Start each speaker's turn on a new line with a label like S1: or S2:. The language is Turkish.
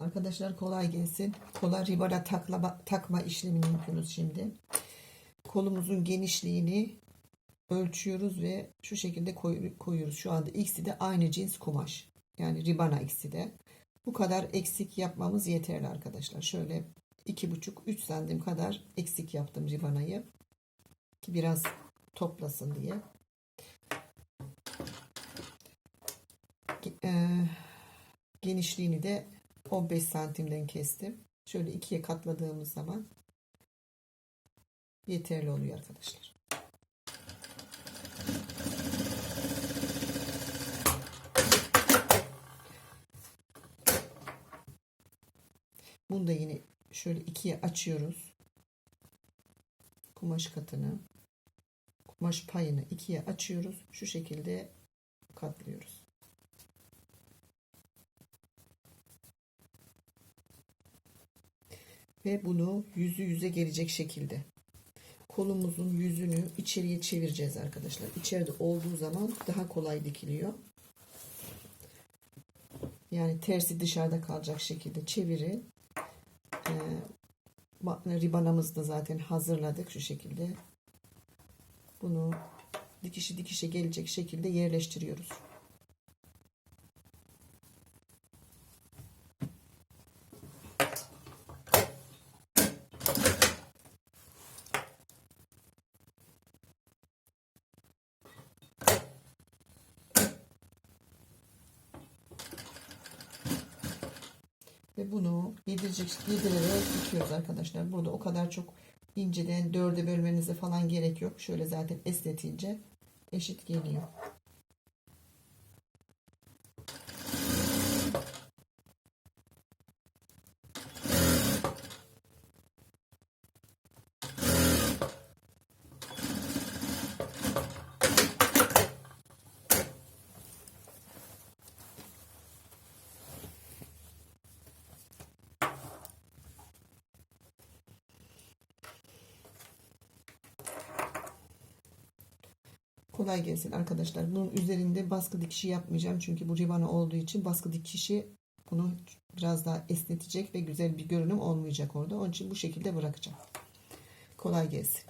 S1: Arkadaşlar kolay gelsin. Kola ribara taklama, takma işlemini yapıyoruz şimdi. Kolumuzun genişliğini ölçüyoruz ve şu şekilde koy- koyuyoruz. Şu anda ikisi de aynı cins kumaş. Yani ribana ikisi de. Bu kadar eksik yapmamız yeterli arkadaşlar. Şöyle iki buçuk üç santim kadar eksik yaptım ribanayı. Ki biraz toplasın diye. Eee, genişliğini de 15 santimden kestim. Şöyle ikiye katladığımız zaman yeterli oluyor arkadaşlar. Bunu da yine şöyle ikiye açıyoruz. Kumaş katını, kumaş payını ikiye açıyoruz. Şu şekilde katlıyoruz. Ve bunu yüzü yüze gelecek şekilde kolumuzun yüzünü içeriye çevireceğiz arkadaşlar. İçeride olduğu zaman daha kolay dikiliyor. Yani tersi dışarıda kalacak şekilde çevirin. Ee, ba- ribanamızı da zaten hazırladık şu şekilde. Bunu dikişi dikişe gelecek şekilde yerleştiriyoruz. Ve bunu yedirecek, yedirerek dikiyoruz arkadaşlar. Burada o kadar çok inceden dörde bölmenize falan gerek yok. Şöyle zaten esnetince eşit geliyor. Kolay gelsin arkadaşlar. Bunun üzerinde baskı dikişi yapmayacağım. Çünkü bu rivana olduğu için baskı dikişi bunu biraz daha esnetecek ve güzel bir görünüm olmayacak orada. Onun için bu şekilde bırakacağım. Kolay gelsin.